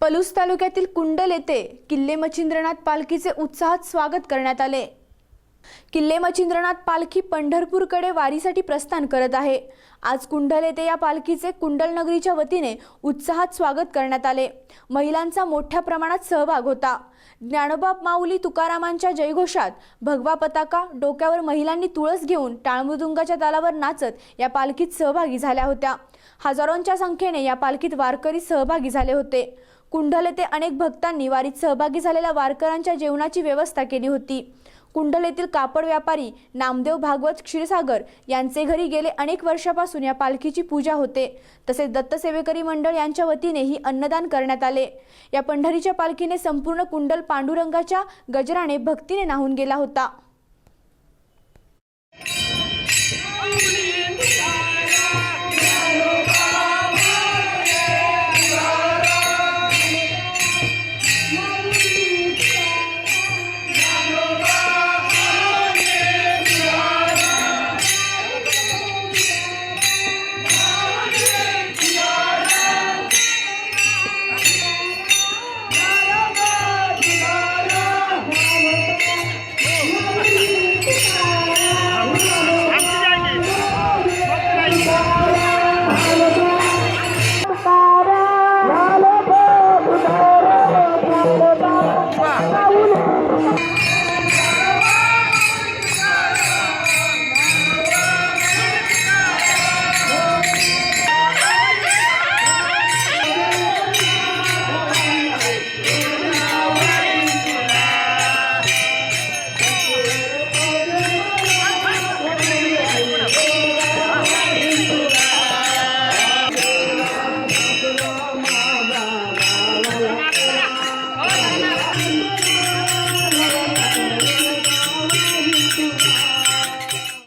पलूस तालुक्यातील कुंडल येथे किल्ले मच्छिंद्रनाथ पालखीचे उत्साहात स्वागत करण्यात आले. किल्ले मच्छिंद्रनाथ पालखी पंढरपूरकडे वारीसाठी प्रस्थान करत आहे. आज कुंडल येथे या पालखीचे कुंडल नगरीच्या वतीने उत्साहात स्वागत करण्यात आले. महिलांचा मोठ्या प्रमाणात सहभाग होता. ज्ञानोबा माऊली तुकारामांच्या जयघोषात भगवा पताका डोक्यावर महिलांनी तुळस घेऊन टाळमृदुंगाच्या तालावर नाचत या पालखीत सहभागी झाल्या होत्या. हजारोंच्या संख्येने या पालखीत वारकरी सहभागी झाले होते. कुंडल येथे अनेक भक्तांनी वारीत सहभागी झालेल्या वारकऱ्यांच्या जेवणाची व्यवस्था केली होती. कुंडल येथील कापड व्यापारी नामदेव भागवत क्षीरसागर यांचे घरी गेले अनेक वर्षापासून या पालखीची पूजा होते. तसेच दत्तसेवेकरी मंडळ यांच्या वतीनेही अन्नदान करण्यात आले. या पंढरीच्या पालखीने संपूर्ण कुंडल पांडुरंगाच्या गजराने भक्तीने नाहून गेला होता. 감사합니다.